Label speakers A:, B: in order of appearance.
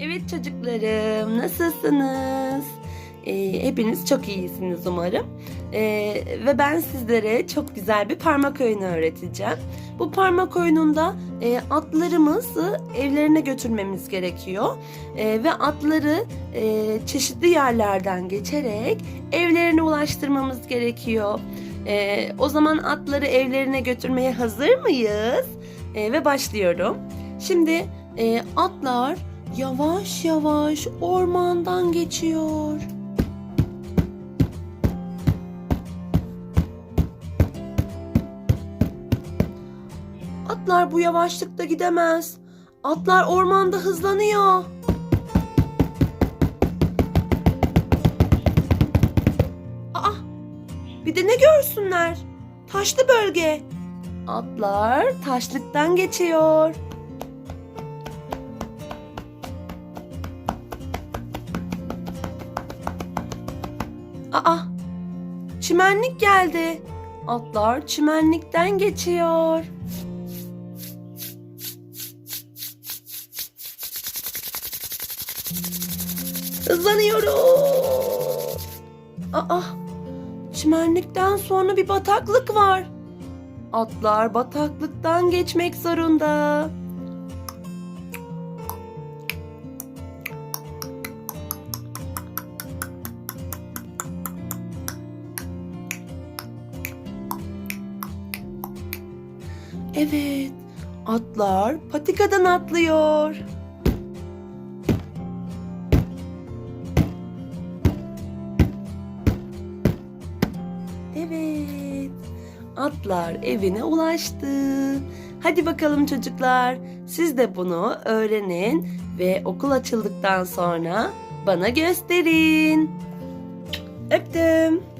A: Evet çocuklarım, nasılsınız? Ee, hepiniz çok iyisiniz umarım. Ee, ve ben sizlere çok güzel bir parmak oyunu öğreteceğim. Bu parmak oyununda e, atlarımızı evlerine götürmemiz gerekiyor. E, ve atları e, çeşitli yerlerden geçerek evlerine ulaştırmamız gerekiyor. E, o zaman atları evlerine götürmeye hazır mıyız? E, ve başlıyorum. Şimdi e, atlar yavaş yavaş ormandan geçiyor. Atlar bu yavaşlıkta gidemez. Atlar ormanda hızlanıyor. Aa, bir de ne görsünler? Taşlı bölge. Atlar taşlıktan geçiyor. Aa, çimenlik geldi. Atlar çimenlikten geçiyor. Hızlanıyoruz. Aa, çimenlikten sonra bir bataklık var. Atlar bataklıktan geçmek zorunda. Evet, atlar patikadan atlıyor. Evet. Atlar evine ulaştı. Hadi bakalım çocuklar. Siz de bunu öğrenin ve okul açıldıktan sonra bana gösterin. Öptüm.